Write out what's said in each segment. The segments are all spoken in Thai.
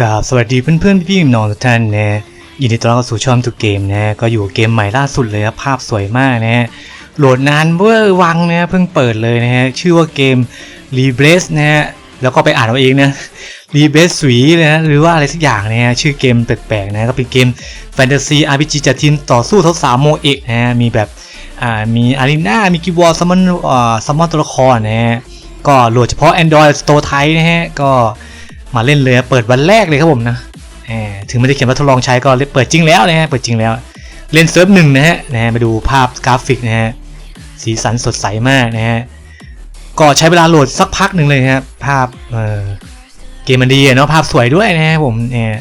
กับสวัสดีเพื่อนๆพี่ๆน้องทุกท่านนะยินดีต้อนรับเข้าสู่ช่องทุกเกมนะก็อยู่เกมใหม่ล่าสุดเลยครับภาพสวยมากนะโหลดนานเวอร์วังนะเพิ่งเปิดเลยนะฮะชื่อว่าเกม r e b r a c e นะฮะแล้วก็ไปอ่านเอาเองนะ r e b r a c e สวีนะหรือว่าอะไรสักอย่างนะฮะชื่อเกมแปลกๆนะก็เป็นเกมแฟนตาซี RPG จัดทีมต่อสู้ทั้งสามโมเอกนะฮะมีแบบอ่ามีอารีนามีกีวอร์ซัมมอนอ่าซัมมอนตัวละครนะฮะก็โหลดเฉพาะ Android Store ไทยนะฮะก็ มาเล่นเลยเปิดวันแรกเลยครับผมนะถึงไม่ได้เขียนว่าทดลองใช้ก็เปิดจริงแล้วนะฮะเปิดจริงแล้ว เล่นเซิร์ฟหนึ่งนะฮะนะฮะมาดูภาพกราฟิกนะฮะสีสันสดใสมากนะฮะก็ใช้เวลาโหลดสักพักหนึ่งเลยครับภาพเออเกมมันดีเนาะภาพสวยด้วยนะฮะผมเนี่ย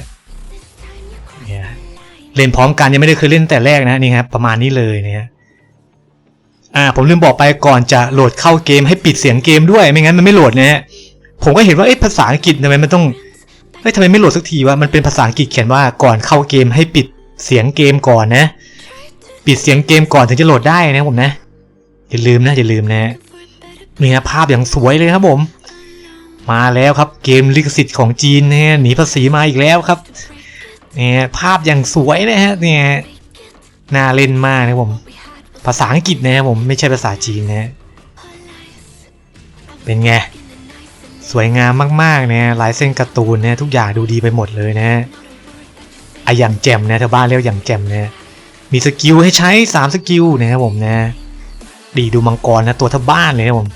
เล่นพร้อมกันยังไม่ได้เคยเล่นแต่แรกนะนี่ครับประมาณนี้เลยนะฮะอ่าผมลืมบอกไปก่อนจะโหลดเข้าเกมให้ปิดเสียงเกมด้วยไม่งั้นมันไม่โหลดนะฮะ ผมก็เห็นว่าเอ๊ะภาษาอังกฤษทำไมมันต้องเฮ้ยทำไมไม่โหลดสักทีวะมันเป็นภาษาอังกฤษเขียนว่าก่อนเข้าเกมให้ปิดเสียงเกมก่อนนะ ปิดเสียงเกมก่อนถึงจะโหลดได้นะผมนะอย่าลืมนะอย่าลืมนะนี่นะภาพอย่างสวยเลยครับผม มาแล้วครับเกมลิขสิทธิ์ของจีนนะฮะหนีภาษีมาอีกแล้วครับเนี่ยภาพอย่างสวยนะฮะเนี่ยน่าเล่นมากนะผมภาษาอังกฤษนะครับผมไม่ใช่ภาษาจีนนะเป็นไง สวยงามมากๆนะลายเส้นการ์ตูนนะทุกอย่างดูดีไปหมดเลยนะไออย่างแจ่มนะชาวบ้านเรียกอย่างแจ่มนะมีสกิลให้ใช้3สกิลนะครับผมนะดีดูมังกรนะตัวเท่าบ้านเลยนะผม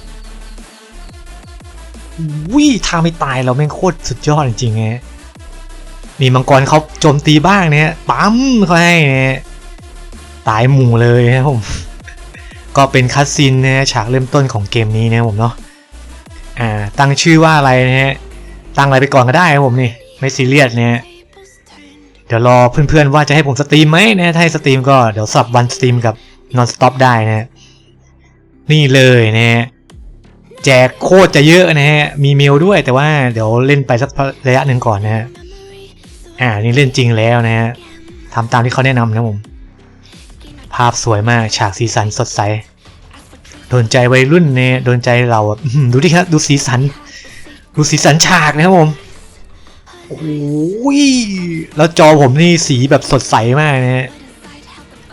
วิ่งท่าไม่ตายเราแม่งโคตรสุดยอดจริงๆนะมีมังกรเขาโจมตีบ้างเนี่ยปั๊มเขาให้เนะตายหมู่เลยนะผมก็เป็นคัสซินนะฉากเริ่มต้นของเกมนี้นะผมเนาะ อ่าตั้งชื่อว่าอะไรนะฮะตั้งอะไรไปก่อนก็ได้ครับผมนี่ไม่ซีเรียสนะฮะเดี๋ยวรอเพื่อนๆว่าจะให้ผมสตรีมไหมนะถ้าให้สตรีมก็เดี๋ยวสับวันสตรีมกับ non stop ได้นะฮะนี่เลยนะฮะแจกโคตรจะเยอะนะฮะ มีเมลด้วยแต่ว่าเดี๋ยวเล่นไปสักระยะหนึ่งก่อนนะฮะ อ่า นี่เล่นจริงแล้วนะฮะทำตามที่เขาแนะนำนะผม ภาพสวยมาก ฉากสีสันสดใส โดนใจวัยรุ่นเนี่ยโดนใจเราอะดูดิครับ ดูสีสัน ดูสีสันฉากนะครับผมโอ้ยแล้วจอผมนี่สีแบบสดใสมากนะฮะ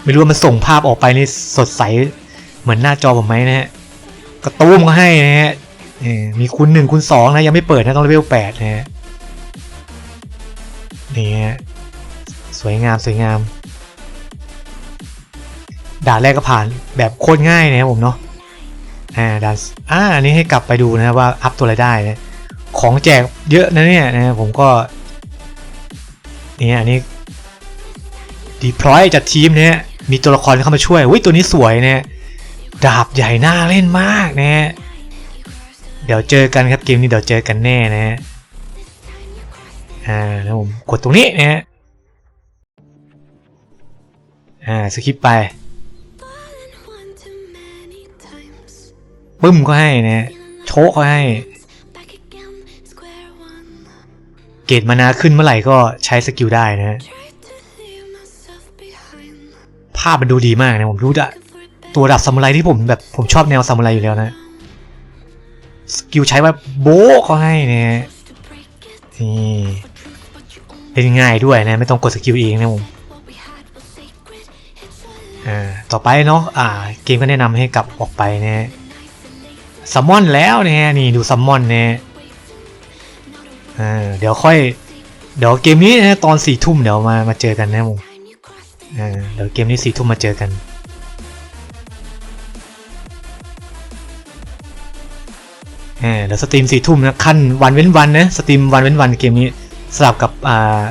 ไม่รู้ว่ามันส่งภาพออกไปนี่สดใส เหมือนหน้าจอผมไหมนะฮะกระตุ้มก็ให้นะฮะเออมีคูณหนึ่งคูณสองนะ ยังไม่เปิดนะต้องเลเวลแปดนะฮะนี่ฮะสวยงามสวยงามด่านแรกก็ผ่านแบบโคตรง่ายนะครับผมเนาะ อ่าดันอ่าอันนี้ให้กลับไปดูนะว่าอัพตัวอะไรได้นะของแจกเยอะนะเนี่ยนะผมก็เนี่ยอันนี้ดีพลอยจัดทีมเนี่ยมีตัวละครเข้ามาช่วยอุ้ยตัวนี้สวยเนี่ยดาบใหญ่หน่าเล่นมากนะเดี๋ยวเจอกันครับเกมนี้เดี๋ยวเจอกันแน่นะฮะอ่าแล้วผมกดตรงนี้นะฮะอ่าสคิปไป ปึ้มก็ให้นะโชกก็ให้ เกรดมานาขึ้นเมื่อไหร่ก็ใช้สกิลได้นะภาพมันดูดีมากนะผมรู้อะตัวดับซามูไรที่ผมแบบผมชอบแนวซามูไรอยู่แล้วนะสกิลใช้ว่าโบ๊ะก็ให้นะนี่เป็นง่ายด้วยนะ ไม่ต้องกดสกิลเองนะผมอ่าต่อไปเนาะอ่า เกมก็แนะนำให้กลับออกไปนะ ซัมมอนแล้วเนี่ยนี่ดูซัมมอนเนี่ยอ่าเดี๋ยวค่อย เดี๋ยวเกมนี้นะตอนสี่ทุ่มเดี๋ยวมามาเจอกันนะมอ่าเดี๋ยวเกมนี้สี่ทุ่มมาเจอกันอ่าเดี๋ยวสตรีมสี่ทุ่มนะขั้นวันเว้นวันนะสตรีมวันเว้นวันเกมนี้สลับกับอ่า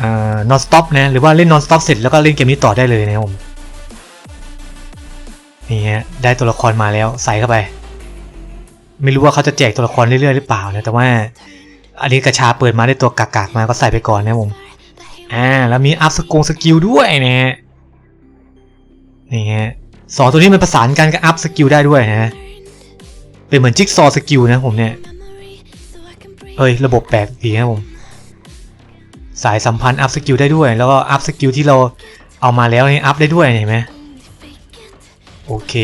อ่า non stop นะหรือว่าเล่น non stop เสร็จแล้วก็เล่นเกมนี้ต่อได้เลยนะครับผม นี่ฮะได้ตัวละครมาแล้วใส่เข้าไป ไม่รู้ว่าเขาจะแจกตัวละครเรื่อยๆหรือเปล่านะแต่ว่า อันนี้กระชาเปิดมาได้ตัวกากๆมาก็ใส่ไปก่อนนะผมอ่าแล้วมีอัพสกงสกิลด้วยนะฮะนี่ฮะสองตัวนี้มันประสานกันกับอัพสกิลได้ด้วยนะเป็นเหมือนจิ๊กซอว์สกิลนะผมเนี่ยเอ้ยระบบแปลกดีนะผมสายสัมพันธ์อัพสกิลได้ด้วย แล้วก็อัพสกิลที่เราเอามาแล้วนี่อัพได้ด้วยเห็นไหม โอเค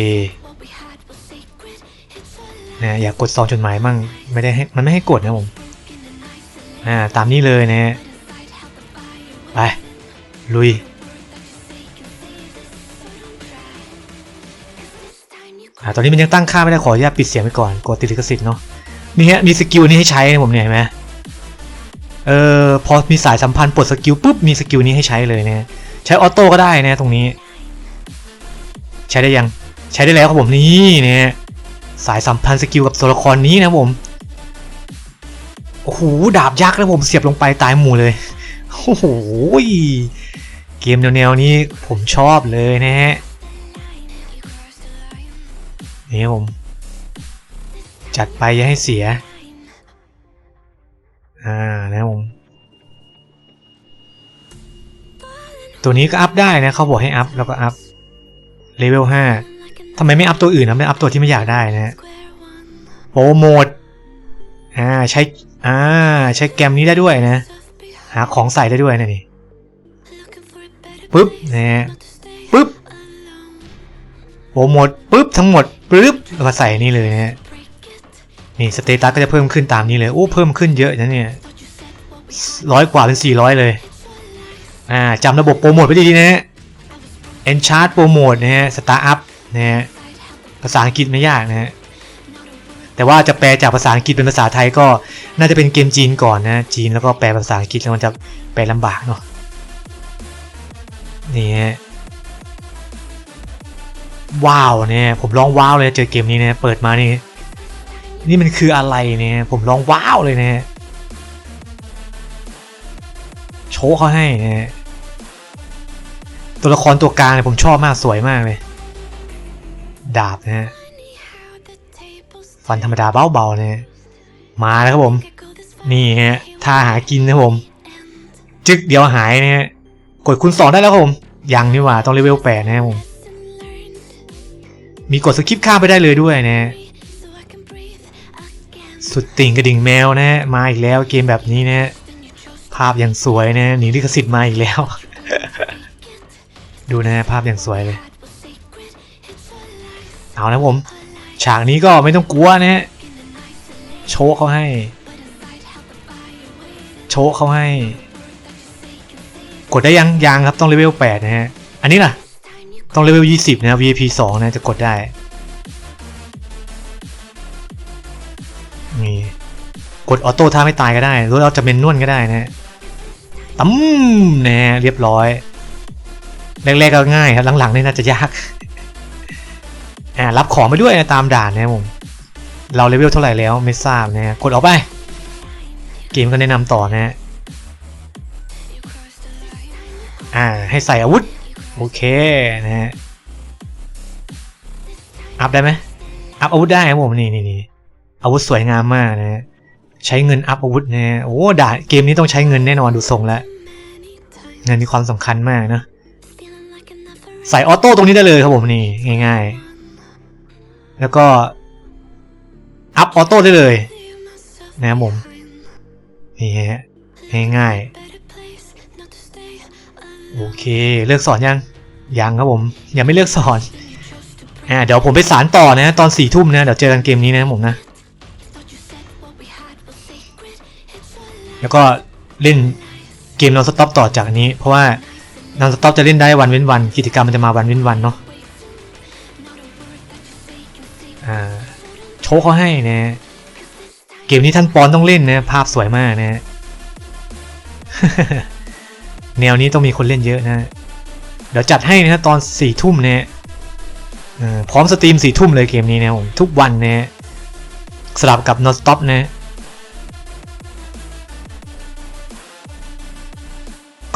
นะอยากกดซองจดหมายมั่งไม่ได้ให้มันไม่ให้กดนะผมอ่าตามนี้เลยนะ ไปลุยอ่าตอนนี้มันยังตั้งค่าไม่ได้ขออนุญาตปิดเสียงไปก่อนกดติดลิขสิทธิ์เนาะนี่ฮะมีสกิลนี้ให้ใช้นะผมเนี่ยเห็นไหมเออพอมีสายสัมพันธ์ปลดสกิลปุ๊บมีสกิลนี้ให้ใช้เลยเนะใช้ออโต้ก็ได้นะตรงนี้ ใช้ได้ยัง ใช้ได้แล้วครับผมนี่เนี่ยสายสัมพันธ์สกิลกับตัวละครนี้นะผมโอ้โหดาบยักษ์นะผมเสียบลงไปตายหมู่เลยโอ้โหเกมแนวๆนี้ผมชอบเลยนะฮะนี่ครับผมจัดไปอย่าให้เสีย อ่านะครับผมตัวนี้ก็อัพได้นะเขาบอกให้อัพแล้วก็อัพ เลเวล5ทำไมไม่อัพตัวอื่นนะไม่อัพตัวที่ไม่อยากได้นะฮะโปรโมทอ่าใช้อ่าใช้แกมนี้ได้ด้วยนะ หาของใส่ได้ด้วยนะนี่ปึ๊บนะฮะปึ๊บโปรโมทปึ๊บทั้งหมดปึ๊บแล้วก็ใส่นี่เลยนะฮะนี่สเตตัสก็จะเพิ่มขึ้นตามนี้เลยโอ้เพิ่มขึ้นเยอะนะเนี่ยร้อยกว่าเป็นสี่ร้อยเลยอ่าจำระบบโปรโมทไว้ดีๆนะฮะ Enchant โปรโมทนะฮะสตาร์อัพนะฮะภาษาอังกฤษไม่ยากนะฮะแต่ว่าจะแปลจากภาษาอังกฤษเป็นภาษาไทยก็น่าจะเป็นเกมจีนก่อนนะจีนแล้วก็แปลภาษาอังกฤษแล้วมันจะแปลลำบากเนาะนี่ฮะว้าวเนี่ยผมร้องว้าวเลยเจอเกมนี้เนี่ยเปิดมานี่นี่มันคืออะไรเนี่ยผมร้องว้าวเลยเนี่ยโชว์เขาให้เนี่ย ตัวละครตัวกลางเนี่ยผมชอบมากสวยมากเลย ดาบนะฮะฟันธรรมดาเบาๆเนี่ยมาแล้วครับผม นี่ฮะท่าหากินนะผม จึกเดียวหายนะฮะกดคูณสองได้แล้วครับผม ยังนี่หว่าต้องเลเวลแปดนะครับผม มีกดสกิปข้ามไปได้เลยด้วยนะฮะสุดติ่งกระดิ่งแมวนะฮะมาอีกแล้วเกมแบบนี้นะฮะภาพอย่างสวยนะหนีลิขสิทธิ์มาอีกแล้ว ดูนะฮะภาพอย่างสวยเลย เอานะผม ฉากนี้ก็ไม่ต้องกลัวนะฮะโชว์เขาให้ โชว์เขาให้ กดได้ยังยังครับต้องเลเวล8นะฮะ อันนี้ล่ะ ต้องเลเวล20 นะ VIP 2 นะจะกดได้นี่กดออโต้ท่าไม่ตายก็ได้หรือเราจะเป็นนวลก็ได้นะฮะตั้มนะฮะเรียบร้อย แรกๆก็ง่ายครับหลังๆนี่น่าจะยากอ่ารับของไปด้วยนะตามด่านนะครับผมเราเลเวลเท่าไหร่แล้วไม่ทราบนะฮะกดออกไป เกมก็แนะนำต่อนะฮะอ่าให้ใส่อาวุธ โอเคนะฮะอัพได้ไหมอัพอาวุธได้ครับผมนี่นี่นี่อาวุธสวยงามมากนะฮะใช้เงินอัพอาวุธนะฮะโอ้ด่าเกมนี้ต้องใช้เงินแน่นอนดูทรงแล้วเงินมีความสำคัญมากนะ ใส่ออโต้ตรงนี้ได้เลยครับผมนี่ง่าย ๆ แล้วก็อัพออโต้ได้เลยนะครับผมนี่ฮะง่ายๆโอเคเลือกสอนยังยังครับผมยังไม่เลือกสอนอ่าเดี๋ยวผมไปสารต่อนะตอนสี่ทุ่มนะเดี๋ยวเจอกันเกมนี้นะผมนะแล้วก็เล่นเกมนอนสต็อปต่อจากนี้ เพราะว่า นอนสต็อปจะเล่นได้วันเว้นวัน กิจกรรมมันจะมาวันเว้นวันเนาะโชว์เขาให้นะ เกมนี้ท่านปอนต้องเล่นนะ ภาพสวยมากนะ แนวนี้ต้องมีคนเล่นเยอะนะ เดี๋ยวจัดให้นะตอนสี่ทุ่มนะเอ่อพร้อมสตรีมสี่ทุ่มเลยเกมนี้นะผมทุกวันนะสลับกับ non stop นะ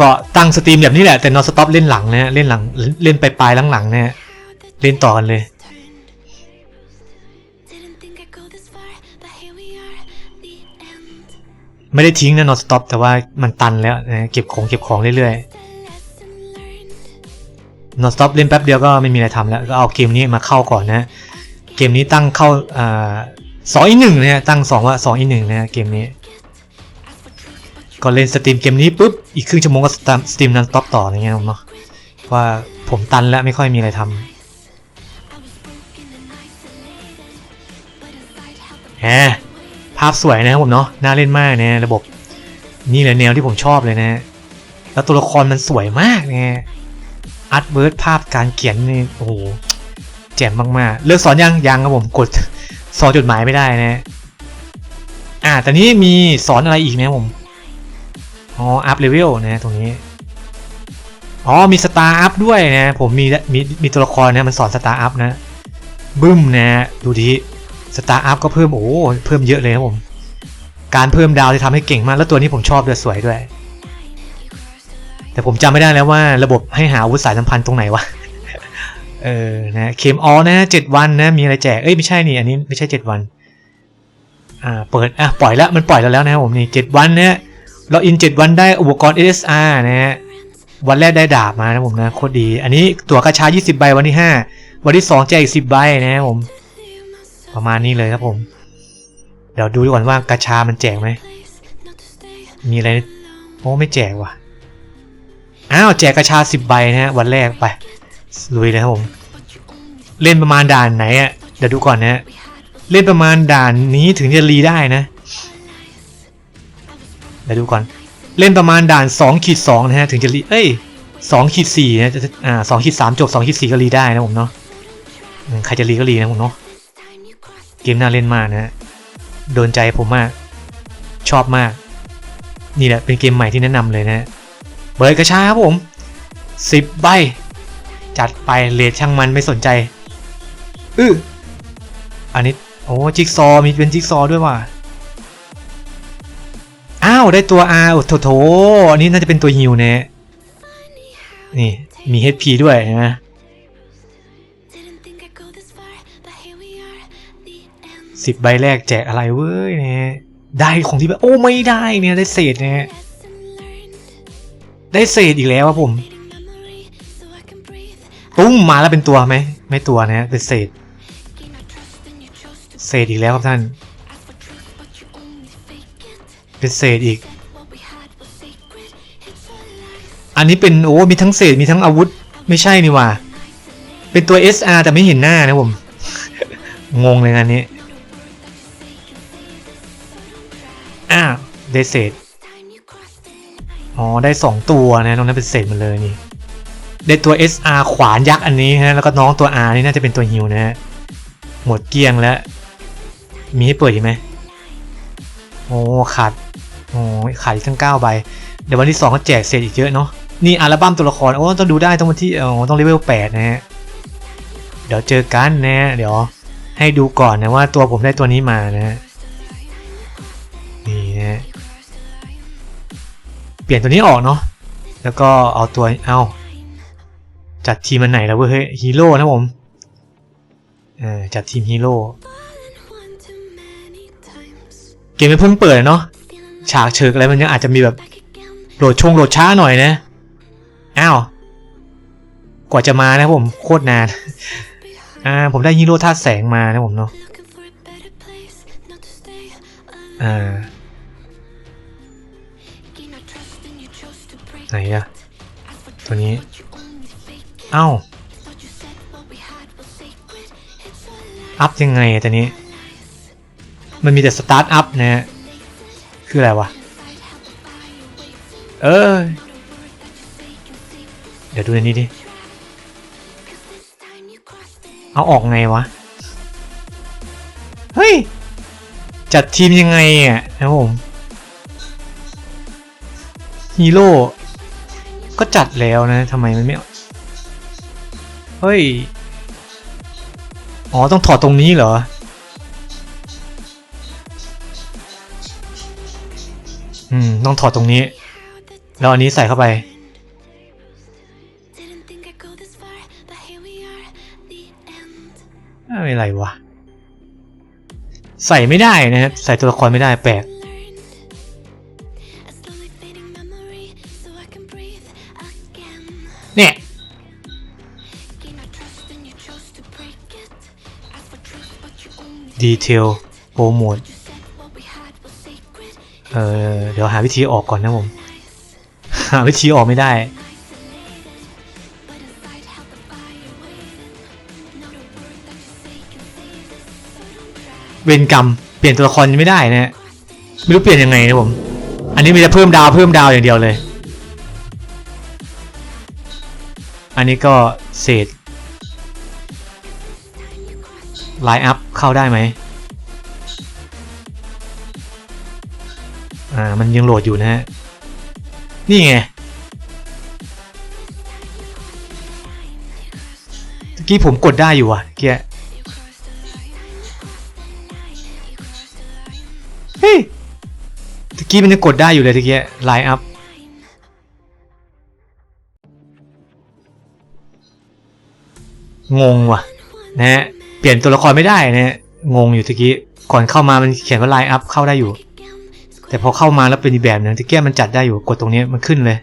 ก็ตั้งสตรีมแบบนี้แหละแต่ non stop เล่นหลังนะเล่นหลังเล่นไปปลายหลังๆนะเล่นต่อกันเลยไม่ได้ทิ้งนะ non stop แต่ว่ามันตันแล้วนะเก็บของเก็บของเรื่อยๆ non stop เล่นแป๊บเดียวก็ไม่มีอะไรทำแล้วก็เอาเกมนี้มาเข้าก่อนนะเกมนี้ตั้งเข้าอ่าสองอีหนึ่งนะฮะตั้งสองว่าสองอีหนึ่งนะเกมนี้ ก็เล่นสตรีมเกมนี้ปุ๊บอีกครึ่งชั่วโมงก็สตรีมหนันต็อปต่ออะไรเงี้ยเนาะว่าผมตันแล้วไม่ค่อยมีอะไรทำแหมภาพสวยนะครับผมเนาะน่าเล่นมากเนี่ยระบบนี่แหละแนวที่ผมชอบเลยนะ แล้วตัวละครมันสวยมากเนี่ยอาร์ตเวิร์ดภาพการเขียนนี่โอ้โหแจ่มมากๆ เลือกสอนยังยังครับผมกดสอนจดหมายไม่ได้นะ อ่าแต่นี้มีสอนอะไรอีกนะผม อ๋อ อัพเลเวลนะตรงนี้ อ๋อ มีสตาร์อัพด้วยนะ ผมมีมีมีตัวละครนะมันสอนสตาร์อัพนะ บึ้มนะ ดูดิสตาร์อัพก็เพิ่ม โอ้เพิ่มเยอะเลยครับผม การเพิ่มดาวจะทำให้เก่งมาก แล้วตัวนี้ผมชอบด้วยสวยด้วย แต่ผมจำไม่ได้แล้วว่าระบบให้หาอาวุธสายสัมพันธ์ตรงไหนวะ เออ นะเคมออนะเจ็ดวันนะ มีอะไรแจก เอ้ย ไม่ใช่นี่ อันนี้ไม่ใช่เจ็ดวัน อ่า เปิด อะ ปล่อยแล้ว มันปล่อยแล้วแล้วนะครับผมนี่เจ็ดวันเนี่ย เราอินเจ็ดวันได้อุปกรณ์ SSR นะฮะวันแรกได้ดาบมานะผมนะโคตรดี อันนี้ตั๋วกระชา 20 ใบวันที่ 5 วันที่ 2 แจกอีก 10 ใบนะผม ประมาณนี้เลยครับผม เดี๋ยวดูก่อนว่ากระชามันแจกไหม มีอะไร โอ้ไม่แจกว่ะ อ้าวแจกกระชา 10 ใบนะฮะวันแรกไป ลุยเลยครับผม เล่นประมาณด่านไหนอะเดี๋ยวดูก่อนนะฮะเล่นประมาณด่านนี้ถึงจะรีได้นะเดี๋ยวดูก่อน เล่นประมาณด่าน2ขีด2นะฮะถึงจะรีเอ้ย2ขีด4นะจะอ่า2ขีด3จบ2ขีด4ก็รีได้นะผมเนาะใครจะรีก็รีนะผมเนาะเกมน่าเล่นมากนะฮะโดนใจผมมากชอบมาก นี่แหละเป็นเกมใหม่ที่แนะนำเลยนะฮะเปิดกระชาครับผม10ใบ จัดไปเลทช่างมันไม่สนใจ อื้ออันนี้ โอ้ จิ๊กซอ มีเป็นจิ๊กซอด้วยว่ะ อ้าวได้ตัว R โอ้โถโถอันนี้น่าจะเป็นตัวฮิวเนะนี่มี HP ด้วยนะสิบใบแรกแจกอะไรเว้ยเนี่ยได้ของที่แบบโอ้ไม่ได้เนี่ยได้เศษเนี่ยได้เศษอีกแล้วครับผมตุ้มมาแล้วเป็นตัวไหมไม่ตัวนะเป็นเศษ เศษอีกแล้วครับท่าน เป็นเศษอีก อันนี้เป็นโอ้มีทั้งเศษมีทั้งอาวุธ ไม่ใช่นี่หว่า เป็นตัว SR แต่ไม่เห็นหน้านะผม งงเลยงานนี้ อ้าวได้เศษ อ๋อ ได้สองตัวนะตรงนั้นเป็นเศษหมดเลยนี่ ได้ตัว SR ขวานยักษ์อันนี้ฮะ แล้วก็น้องตัว R นี่น่าจะเป็นตัวฮิวนะฮะ หมดเกลี้ยงแล้ว มีให้เปิดอีกไหมโอ้ขาด โอ้ขาดอีกทั้ง9ใบเดี๋ยววันที่2ก็แจกเศษอีกเยอะเนาะนี่อัลบั้มตัวละครโอ้ต้องดูได้ต้องวันที่โอ้ต้องเลเวล8นะฮะเดี๋ยวเจอกันนะฮะเดี๋ยวให้ดูก่อนนะว่าตัวผมได้ตัวนี้มานะฮะนี่นะฮะเปลี่ยนตัวนี้ออกเนาะแล้วก็เอาตัวเอาจัดทีมมันไหนแล้วเว้ยเฮ้ยฮีโร่นะผมเออจัดทีมฮีโร่เกมมันเพิ่งเปิดเนาะ ฉากเชิกอะไรมันยังอาจจะมีแบบโหลดชงโหลดช้าหน่อยนะ อ้าว กว่าจะมานะผมโคตรนาน อ่าผมได้ฮีโร่ธาตุแสงมานะผมเนาะ อ่า ไหนอะตัวนี้ เอ้า อัพยังไงตัวนี้ มันมีแต่สตาร์ทอัพนะฮะ คืออะไรวะ เออ เดี๋ยวดูอันนี้ดิ เอาออกไงวะ เฮ้ย จัดทีมยังไงอะนะผมฮีโร่ก็จัดแล้วนะทำไมมันไม่ เฮ้ย อ๋อ ต้องถอดตรงนี้เหรอ อืม ต้องถอดตรงนี้ แล้วอันนี้ใส่เข้าไป อะไรวะ ใส่ไม่ได้นะครับ ใส่ตัวละครไม่ได้แปลกเนี่ยดีเทลโปรโมท เออเดี๋ยวหาวิธีออกก่อนนะผม หาวิธีออกไม่ได้ เวรกรรม เปลี่ยนตัวละครยังไม่ได้นะฮะไม่รู้เปลี่ยนยังไงนะผม อันนี้มีแต่เพิ่มดาวเพิ่มดาวอย่างเดียวเลย อันนี้ก็เศษไลน์อัพเข้าได้ไหม อ่ามันยังโหลดอยู่นะฮะ นี่ไงเมื่อกี้ผมกดได้อยู่อะเมื่อกี้เฮ้ยตะกี้มันยังกดได้อยู่เลยตะกี้ไลน์อัพงงว่ะนะฮะเปลี่ยนตัวละครไม่ได้นะฮะงงอยู่ตะกี้ก่อนเข้ามามันเขียนว่าไลน์อัพเข้าได้อยู่ แต่พอเข้ามาแล้วเป็นอีกแบบหนึ่งตะกี้มันจัดได้อยู่กดตรงนี้มันขึ้นเลย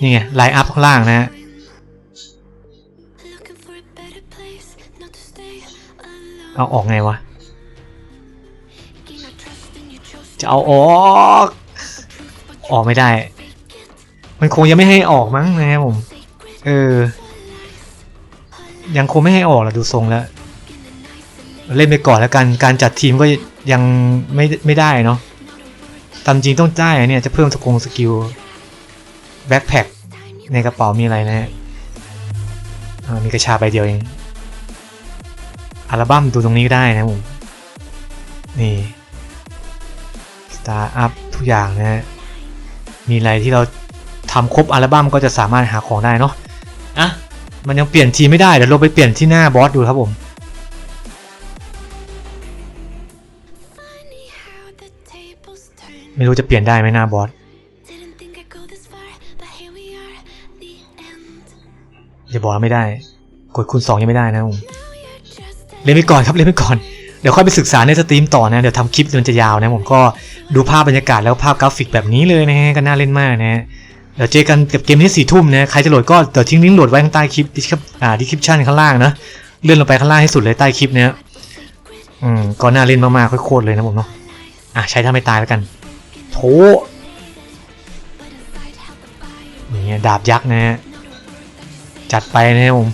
นี่ไงไลน์อัพข้างล่างนะฮะเอาออกไงวะ จะเอาออก ออกไม่ได้ มันคงยังไม่ให้ออกมั้งนะครับผม เออ ยังคงไม่ให้ออกละดูทรงแล้ว เล่นไปก่อนแล้วกัน การจัดทีมก็ ยังไม่ไม่ได้เนาะตามจริงต้องได้อะเนี่ยจะเพิ่มสกงสกิลแบ็คแพ็คในกระเป๋ามีอะไรนะฮะอ่ามีกระชาใบเดียวเอง อัลบั้มดูตรงนี้ก็ได้นะผมนี่สตาร์อัพทุกอย่างนะฮะมีอะไรที่เราทำครบอัลบั้มก็จะสามารถหาของได้เนาะอะมันยังเปลี่ยนทีมไม่ได้เดี๋ยวเราไปเปลี่ยนที่หน้าบอสดูครับผม ไม่รู้จะเปลี่ยนได้ไหมหน้าบอสอย่าบอกว่าไม่ได้ กดคูณสองยังไม่ได้นะผมเล่นไปก่อนครับเล่นไปก่อนเดี๋ยวค่อยไปศึกษาในสตรีมต่อนะ เดี๋ยวทำคลิปมันจะยาวนะผมก็ดูภาพบรรยากาศแล้วภาพกราฟิกแบบนี้เลยนะฮะก็น่าเล่นมากนะฮะเดี๋ยวเจอกันกับเกมนี้สี่ทุ่มนะใครจะโหลดก็เดี๋ยวทิ้งลิงก์โหลดไว้ข้างใต้คลิปดิสอ่าดิคริปชันข้างล่างนะเลื่อนลงไปข้างล่างให้สุดเลยใต้คลิปเนี้ยอืมก็น่าเล่นมากๆโคตรๆเลยนะผมเนาะอะใช้ถ้าไม่ตายแล้วกัน โถนี่ดาบยักษ์นะฮะ จัดไปนะครับผม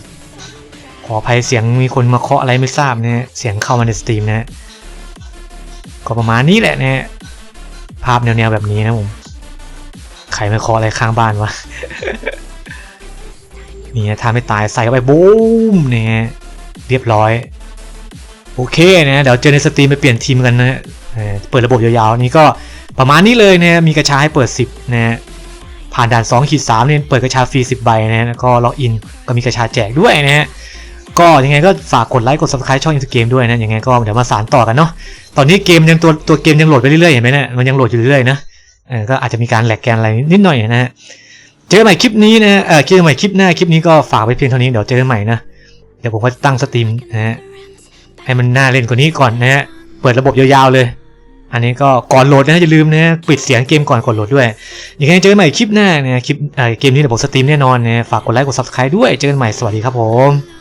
ขออภัยเสียงมีคนมาเคาะอะไรไม่ทราบนะฮะ เสียงเข้ามาในสตรีมนะฮะ ก็ประมาณนี้แหละนะฮะ ภาพแนวๆแบบนี้นะผม ใครมาเคาะอะไรข้างบ้านวะ นี่ฮะทำให้ตายใส่เข้าไปบูมเนี่ยเรียบร้อย โอเคนะ เดี๋ยวเจอในสตรีมไปเปลี่ยนทีมกันนะฮะเปิดระบบยาวๆ นี่ก็ ประมาณนี้เลยนะมีกระชาให้เปิด 10นะฮะผ่านด่าน2ขีด3เนี่ยเปิดกระชาฟรี 10 ใบนะฮะแล้วก็ล็อกอินก็มีกระชาแจกด้วยนะฮะก็ยังไงก็ฝากกดไลค์กด subscribe ช่องอินสเกมด้วยนะยังไงก็เดี๋ยวมาสานต่อกันเนาะตอนนี้เกมยังตัวตัวเกมยังโหลดไปเรื่อยๆเห็นไหมเนี่ยมันยังโหลดอยู่เรื่อยๆนะเออก็อาจจะมีการแหลกแกนอะไรนิดหน่อยนะฮะเจอกันใหม่คลิปนี้นะเออเจอกันใหม่คลิปหน้าคลิปนี้ก็ฝากไปเพียงเท่านี้เดี๋ยวเจอกันใหม่นะเดี๋ยวผมก็ตั้งสตรีมนะฮะให้มันน่าเล่นกว่านี้ก่อนนะฮะเปิดระบบยาวๆเลย อันนี้ก็ก่อนโหลดนะอย่าลืมนะปิดเสียงเกมก่อนกดโหลดด้วยยังไงเจอกันใหม่คลิปหน้านะคลิปเกมนี้เดี๋ยวผมสตรีมแน่นอนนะฝากกดไลค์กด subscribe ด้วยเจอกันใหม่สวัสดีครับผม